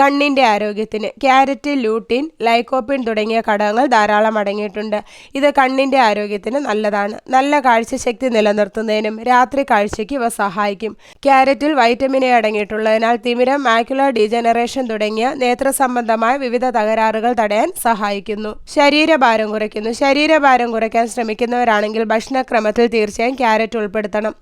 കണ്ണിന്റെ ആരോഗ്യത്തിന് carrot lutein lycopene തുടങ്ങിയ ഘടകങ്ങൾ ധാരാളം അടങ്ങിയിട്ടുണ്ട്. ഇത് കണ്ണിന്റെ ആരോഗ്യത്തിന് നല്ലതാണ്. നല്ല കാഴ്ചശക്തി നിലനിർത്തുന്നതിനും രാത്രി കാഴ്ചയ്ക്ക് ഇവ സഹായിക്കും. ക്യാരറ്റിൽ വൈറ്റമിൻ എ അടങ്ങിയിട്ടുള്ളതിനാൽ തിമിരം മാക്യുലർ ഡീജനറേഷൻ തുടങ്ങിയ നേത്ര സംബന്ധമായ വിവിധ തകരാറുകൾ തടയാൻ സഹായിക്കുന്നു. ശരീരഭാരം കുറയ്ക്കുന്നു. ശരീരഭാരം കുറയ്ക്കാൻ ശ്രമിക്കുന്നവരാണെങ്കിൽ ഭക്ഷണക്രമത്തിൽ തീർച്ചയായും ക്യാരറ്റ് ഉൾപ്പെടുത്തണം.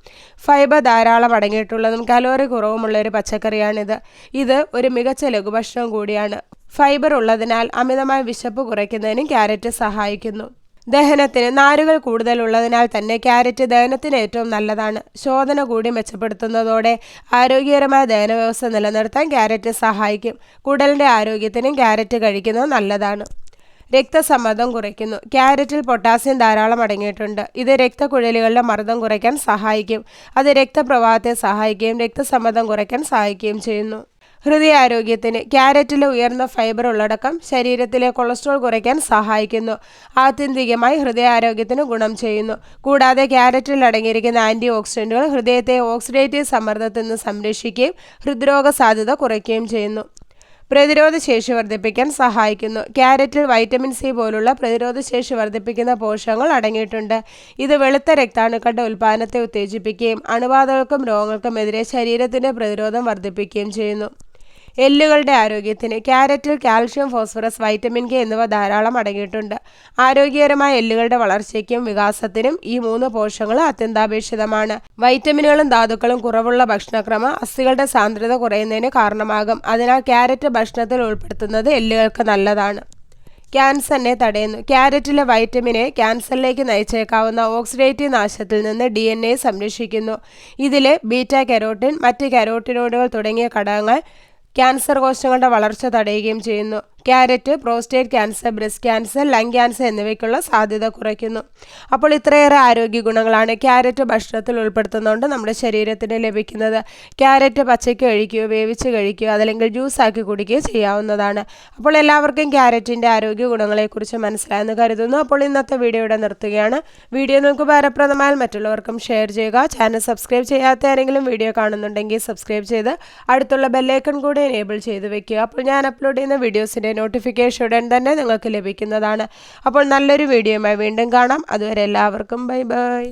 ഫൈബർ ധാരാളം അടങ്ങിയിട്ടുള്ളതും കലോറി കുറവുമുള്ള ഒരു പച്ചക്കറിയാണിത്. ഇത് ഒരു മികച്ച ലഘുഭക്ഷണം കൂടിയാണ്. ഫൈബർ ഉള്ളതിനാൽ അമിതമായ വിശപ്പ് കുറയ്ക്കുന്നതിനും ക്യാരറ്റ് സഹായിക്കുന്നു. ദഹനത്തിന് നാരുകൾ കൂടുതലുള്ളതിനാൽ തന്നെ ക്യാരറ്റ് ദഹനത്തിന് ഏറ്റവും നല്ലതാണ്. ശോധന കൂടി മെച്ചപ്പെടുത്തുന്നതോടെ ആരോഗ്യകരമായ ദഹന വ്യവസ്ഥ നിലനിർത്താൻ ക്യാരറ്റ് സഹായിക്കും. കുടലിന്റെ ആരോഗ്യത്തിനും ക്യാരറ്റ് കഴിക്കുന്നത് നല്ലതാണ്. രക്തസമ്മർദ്ദം കുറയ്ക്കുന്നു. ക്യാരറ്റിൽ പൊട്ടാസ്യം ധാരാളം അടങ്ങിയിട്ടുണ്ട്. ഇത് രക്തക്കുഴലുകളുടെ മർദ്ദം കുറയ്ക്കാൻ സഹായിക്കും. അത് രക്തപ്രവാഹത്തെ സഹായിക്കുകയും രക്തസമ്മർദ്ദം കുറയ്ക്കാൻ സഹായിക്കുകയും ചെയ്യുന്നു. ഹൃദയാരോഗ്യത്തിന് ക്യാരറ്റിലെ ഉയർന്ന ഫൈബർ ഉള്ളടക്കം ശരീരത്തിലെ കൊളസ്ട്രോൾ കുറയ്ക്കാൻ സഹായിക്കുന്നു. ആത്യന്തികമായി ഹൃദയാരോഗ്യത്തിന് ഗുണം ചെയ്യുന്നു. കൂടാതെ ക്യാരറ്റിൽ അടങ്ങിയിരിക്കുന്ന ആന്റി ഓക്സിഡന്റുകൾ ഹൃദയത്തെ ഓക്സിഡേറ്റീവ് സമ്മർദ്ദത്തിൽ നിന്ന് സംരക്ഷിക്കുകയും ഹൃദ്രോഗ സാധ്യത കുറയ്ക്കുകയും ചെയ്യുന്നു. പ്രതിരോധ ശേഷി വർദ്ധിപ്പിക്കാൻ സഹായിക്കുന്നു. ക്യാരറ്റിൽ വൈറ്റമിൻ സി പോലുള്ള പ്രതിരോധ ശേഷി വർദ്ധിപ്പിക്കുന്ന പോഷകങ്ങൾ അടങ്ങിയിട്ടുണ്ട്. ഇത് വെളുത്ത രക്താണുക്കളുടെ ഉൽപ്പാദനത്തെ ഉത്തേജിപ്പിക്കുകയും അണുബാധകൾക്കും രോഗങ്ങൾക്കും എതിരെ ശരീരത്തിന്റെ പ്രതിരോധം വർദ്ധിപ്പിക്കുകയും ചെയ്യുന്നു. എല്ലുകളുടെ ആരോഗ്യത്തിന് ക്യാരറ്റിൽ കാൽഷ്യം ഫോസ്ഫറസ് വൈറ്റമിൻ കെ എന്നിവ ധാരാളം അടങ്ങിയിട്ടുണ്ട്. ആരോഗ്യകരമായ എല്ലുകളുടെ വളർച്ചയ്ക്കും വികാസത്തിനും ഈ മൂന്ന് പോഷകങ്ങൾ അത്യന്താപേക്ഷിതമാണ്. വൈറ്റമിനുകളും ധാതുക്കളും കുറവുള്ള ഭക്ഷണക്രമം അസ്ഥികളുടെ സാന്ദ്രത കുറയുന്നതിന് കാരണമാകും. അതിനാൽ ക്യാരറ്റ് ഭക്ഷണത്തിൽ ഉൾപ്പെടുത്തുന്നത് എല്ലുകൾക്ക് നല്ലതാണ്. ക്യാൻസറിനെ തടയുന്നു. ക്യാരറ്റിലെ വൈറ്റമിനെ ക്യാൻസറിലേക്ക് നയിച്ചേക്കാവുന്ന ഓക്സിഡേറ്റീവ് നാശത്തിൽ നിന്ന് ഡി എൻ എ സംരക്ഷിക്കുന്നു. ഇതിലെ ബീറ്റ കരോട്ടിൻ മറ്റ് കരോട്ടിനോടുകൾ തുടങ്ങിയ ഘടകങ്ങൾ ക്യാൻസർ കോശങ്ങളുടെ വളർച്ച തടയുകയും ചെയ്യുന്നു. Carrot prostate cancer breast cancer lung cancer എന്നിവയ്ക്കുള്ള സാധ്യത കുറയ്ക്കുന്നു. അപ്പോൾ ഇത്രയേറെ ആരോഗ്യ ഗുണങ്ങളാണ് ക്യാരറ്റ് ഭക്ഷണത്തിൽ ഉൾപ്പെടുത്തുന്നതുകൊണ്ട് നമ്മുടെ ശരീരത്തിന് ലഭിക്കുന്നത്. ക്യാരറ്റ് പച്ചയ്ക്ക് കഴിക്കുകയോ വേവിച്ച് കഴിക്കുകയോ അതല്ലെങ്കിൽ ജ്യൂസാക്കി കുടിക്കുകയോ ചെയ്യാവുന്നതാണ്. അപ്പോൾ എല്ലാവർക്കും ക്യാരറ്റിന്റെ ആരോഗ്യ ഗുണങ്ങളെക്കുറിച്ച് മനസ്സിലായെന്ന് കരുതുന്നു. അപ്പോൾ ഇന്നത്തെ വീഡിയോ ഇവിടെ നിർത്തുകയാണ്. വീഡിയോ നിങ്ങൾക്ക് ഉപകാരപ്രദമായാൽ മറ്റുള്ളവർക്കും ഷെയർ ചെയ്യുക. ചാനൽ സബ്സ്ക്രൈബ് ചെയ്യാത്ത ആരെങ്കിലും വീഡിയോ കാണുന്നുണ്ടെങ്കിൽ സബ്സ്ക്രൈബ് ചെയ്ത് അടുത്തുള്ള ബെല്ലൈക്കൺ കൂടെ എനേബിൾ ചെയ്ത് വെക്കുക. അപ്പോൾ ഞാൻ അപ്ലോഡ് ചെയ്യുന്ന വീഡിയോസിന്റെ നോട്ടിഫിക്കേഷൻ ഉടൻ തന്നെ നിങ്ങൾക്ക് ലഭിക്കുന്നതാണ്. അപ്പോൾ നല്ലൊരു വീഡിയോയുമായി വീണ്ടും കാണാം. അതുവരെ എല്ലാവർക്കും ബൈ ബൈ.